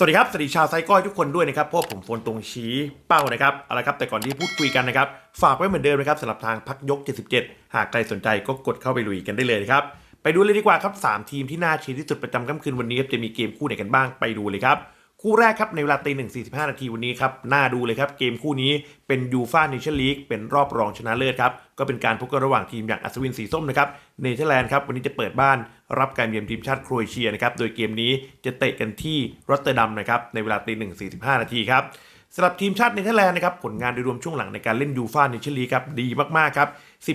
สวัสดีครับ สวัสดีชาวไซก้อยทุกคนด้วยนะครับพวกผมโฟนตรงชี้เป้านะครับเอาละครับ แต่ก่อนที่พูดคุยกันนะครับ ฝากไว้เหมือนเดิมนะครับสำหรับทางพักยก 77 หากใครสนใจก็กดเข้าไปลุยกันได้เลยครับ ไปดูเลยดีกว่าครับ 3 ทีมที่น่าเชียร์ที่สุดประจำค่ำคืนวันนี้ครับจะมีเกมคู่ไหนกันบ้างไปดูเลยครับ คู่แรกครับในเวลาตีหนึ่งสี่สิบห้านาทีวันนี้ครับน่าดูเลยครับเกมคู่นี้เป็นยูฟาเนชั่นลีกเป็นรอบรองชนะเลิศครับก็เป็นการพบกันระหว่างทีมอย่างอัศวินสีส้มนะครับเนเธอร์แลนด์ครับวันนี้จะเปิดบ้านรับการเยือนทีมชาติโครเอเชียนะครับโดยเกมนี้จะเตะกันที่รอตเตอร์ดัมนะครับในเวลาตีหนึ่งสี่สิบห้านาทีครับ สำหรับทีมชาติเนเธอร์แลนด์นะครับผลงานโดยรวมช่วงหลังในการเล่นยูฟาเนชั่นลีกครับดีมากๆครับ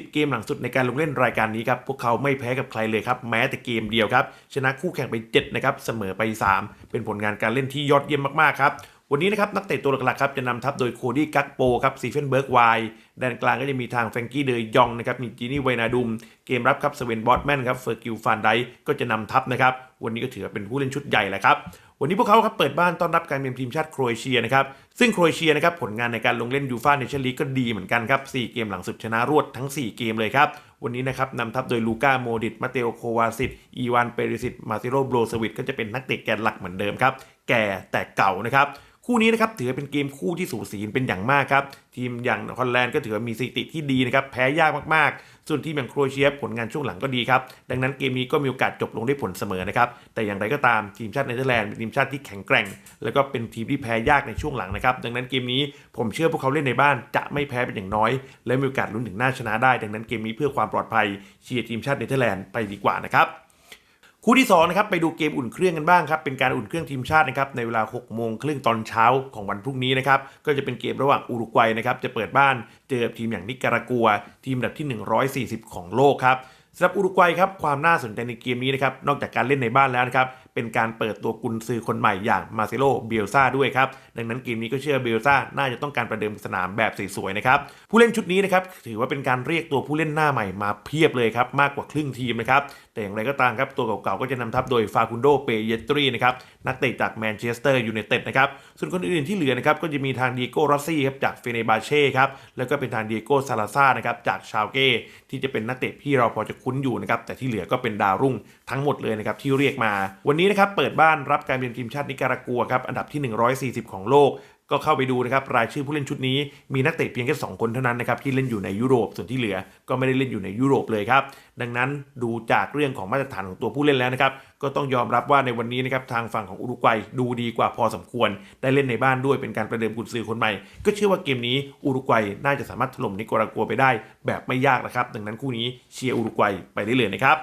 10 เกมหลังสุดในการลงเล่นรายการนี้ครับพวกเขาไม่แพ้กับใครเลยครับแม้แต่เกมเดียวครับชนะคู่แข่งไป7นะครับเสมอไป 3 เป็นผลงานการเล่นที่ยอดเยี่ยมมากๆครับ วันนี้นะครับนักเตะตัวหลักๆครับจะนำทัพโดยโคดี้กักโปครับซีเฟนเบิร์กไวแดนกลางก็จะมีทางแฟรงกี้เดยยองนะครับมีจีนี่ไวนาดุม เกมรับครับสเวนบอตแมนครับเฟอร์กิลฟานไดก็จะนำทัพนะครับวันนี้ก็ถือว่าเป็นผู้เล่นชุดใหญ่แหละครับวันนี้พวกเขาครับเปิดบ้านต้อนรับการเป็นทีมชาติโครเอเชียนะครับซึ่งโครเอเชียนะครับผลงานในการลงเล่นยูฟ่าเนชั่นลีกก็ดีเหมือนกันครับ4เกมหลังสุดชนะรวดทั้ง 4 เกมเลยครับวันนี้นะครับนำทัพโดยลูก้าโมดิตมาเตโอโควาซิตอีวานเปริสิตมาซิโรโบรสวิตก็จะเป็นนักเตะแกนหลักเหมือนเดิมครับแก่แต่เก่านะครับ คู่นี้นะครับถือเป็นเกมคู่ที่สูสีเป็นอย่างมากครับ ทีมอย่างฮอลแลนด์ก็ถือว่ามีสถิติที่ดีนะครับแพ้ยากมากๆ ส่วนทีมอย่างโครเอเชียผลงานช่วงหลังก็ดีครับ ดังนั้นเกมนี้ก็มีโอกาสจบลงด้วยผลเสมอนะครับ แต่อย่างไรก็ตามทีมชาติเนเธอร์แลนด์เป็นทีมชาติที่แข็งแกร่ง แล้วก็เป็นทีมที่แพ้ยากในช่วงหลังนะครับ ดังนั้นเกมนี้ผมเชื่อพวกเขาเล่นในบ้านจะไม่แพ้เป็นอย่างน้อย และมีโอกาสลุ้นถึงหน้าชนะได้ ดังนั้นเกมนี้เพื่อความปลอดภัยเชียร์ทีมชาติเนเธอร์แลนด์ไปดีกว่านะครับ คู่ที่2นะครับไปดูเกมอุ่นเครื่องกันบ้างครับเป็นการอุ่นเครื่องทีมชาตินะครับในเวลา6โมงครึ่งตอนเช้าของวันพรุ่งนี้นะครับก็จะเป็นเกมระหว่างอุรุกวัยนะครับจะเปิดบ้านเจอกับทีมอย่างนิการากัว ทีมอันดับที่ 140 ของโลกครับสำหรับอุรุกวัยครับความน่าสนใจในเกมนี้นะครับนอกจากการเล่นในบ้านแล้วนะครับเป็นการเปิดตัวกุนซือคนใหม่อย่างมาเซโลเบลซาด้วยครับดังนั้นเกมนี้ก็เชื่อเบลซาน่าจะต้องการประเดิมสนามแบบสวยๆนะครับผู้เล่นชุดนี้นะครับถือว่าเป็นการเรียกตัวผู้เล่นหน้าใหม่มาเพียบเลยครับมากกว่าครึ่งทีมนะครับ แต่อย่างไรก็ตามครับ ตัวเก่าๆ ก็จะนำทัพโดยฟาคุนโด เปเยตรีนะครับ นักเตะจากแมนเชสเตอร์ยูไนเต็ดนะครับ ส่วนคนอื่นๆที่เหลือนะครับ ก็จะมีทางดีโก้รอสซี่ครับ จากเฟเนบาเช่ครับ แล้วก็เป็นทางดีโก้ซาลาซ่านะครับ จากชาวเก้ ที่จะเป็นนักเตะที่เราพอจะคุ้นอยู่นะครับ แต่ที่เหลือก็เป็นดาวรุ่งทั้งหมดเลยนะครับที่เรียกมา วันนี้นะครับ เปิดบ้านรับการเป็นทีมชาตินิการากัวครับ อันดับที่ 140 ของโลก ก็เข้าไปดูนะครับรายชื่อผู้เล่นชุดนี้มีนักเตะเพียงแค่ 2 คนเท่านั้นนะครับที่เล่นอยู่ในยุโรปส่วนที่เหลือ ก็ไม่ได้เล่นอยู่ในยุโรปเลยครับดังนั้นดูจากเรื่องของมาตรฐานของตัวผู้เล่นแล้วนะครับก็ต้องยอมรับว่าในวันนี้นะครับทางฝั่งของอุรุกวัยดูดีกว่าพอสมควร ได้เล่นในบ้านด้วยเป็นการประเดิมกุนซือคนใหม่ ก็เชื่อว่าเกมนี้อุรุกวัยน่าจะสามารถถล่มนิโกรากัวไปได้ แบบไม่ยากนะครับดังนั้นคู่นี้เชียร์อุรุกวัยไปได้เลยนะครับ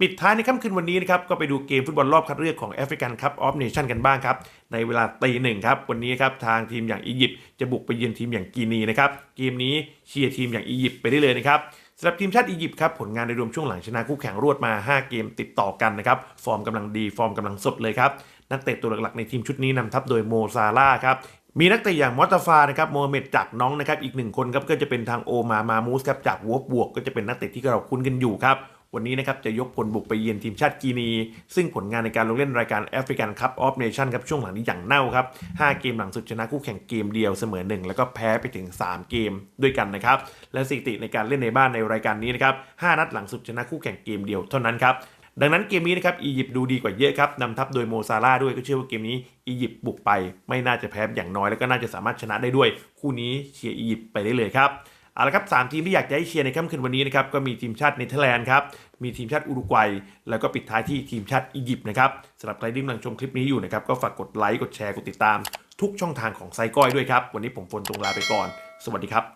ปิดท้ายในค่ำคืนวันนี้นะครับก็ไปดูเกมฟุตบอลรอบคัดเลือกของแอฟริกันคัพออฟเนชั่นกันบ้างครับในเวลาตีหนึ่งครับวันนี้ครับทางทีมอย่างอียิปต์จะบุกไปเยือนทีมอย่างกีนีนะครับเกมนี้เชียร์ทีมอย่างอียิปต์ไปได้เลยนะครับสำหรับทีมชาติอียิปต์ครับผลงานในรวมช่วงหลังชนะคู่แข่งรวดมา 5 เกมติดต่อกันนะครับฟอร์มกำลังดีฟอร์มกำลังสดเลยครับนักเตะตัวหลักๆในทีมชุดนี้นำทัพโดยโมซาลาครับมีนักเตะอย่างมอตตาฟานะครับโมฮัมเหม็ดจากน้องนะครับอีกหนึ่งคนครับก็จะเป็นทางโอมามามูสครับจากวอฟบวก ก็จะเป็นนักเตะที่เราคุ้นกันอยู่ครับ วันนี้นะครับจะยกพลบุกไปเยือนทีมชาติกีนี ซึ่งผลงานในการลงเล่นรายการแอฟริกันคัพออฟเนชั่นครับช่วงหลังนี้อย่างเน่าครับ5เกมหลังสุดชนะคู่แข่งเกมเดียวเสมอหนึ่งแล้วก็แพ้ไปถึง 3 เกมด้วยกันนะครับและสถิติในการเล่นในบ้านในรายการนี้นะครับ5นัดหลังสุดชนะคู่แข่งเกมเดียวเท่านั้นครับดังนั้นเกมนี้นะครับอียิปต์ดูดีกว่าเยอะครับนำทัพโดยโมซาลาด้วยก็เชื่อว่าเกมนี้อียิปต์บุกไป ไม่น่าจะแพ้อย่างน้อยแล้วก็น่าจะสามารถชนะได้ด้วย คู่นี้เชียร์อียิปต์ไปได้เลยครับ เอาละครับสามทีมที่อยากจะให้เชียร์ในค่ำคืนวันนี้นะครับก็มีทีมชาติเนเธอร์แลนด์ครับมีทีมชาติอุรุกวัย แล้วก็ปิดท้ายที่ทีมชาติอียิปต์นะครับสำหรับใครที่กำลังชมคลิปนี้อยู่นะครับก็ฝากกดไลค์กดแชร์กดติดตาม ทุกช่องทางของไซก้อยด้วยครับวันนี้ผมฝนตรงลาไปก่อน สวัสดีครับ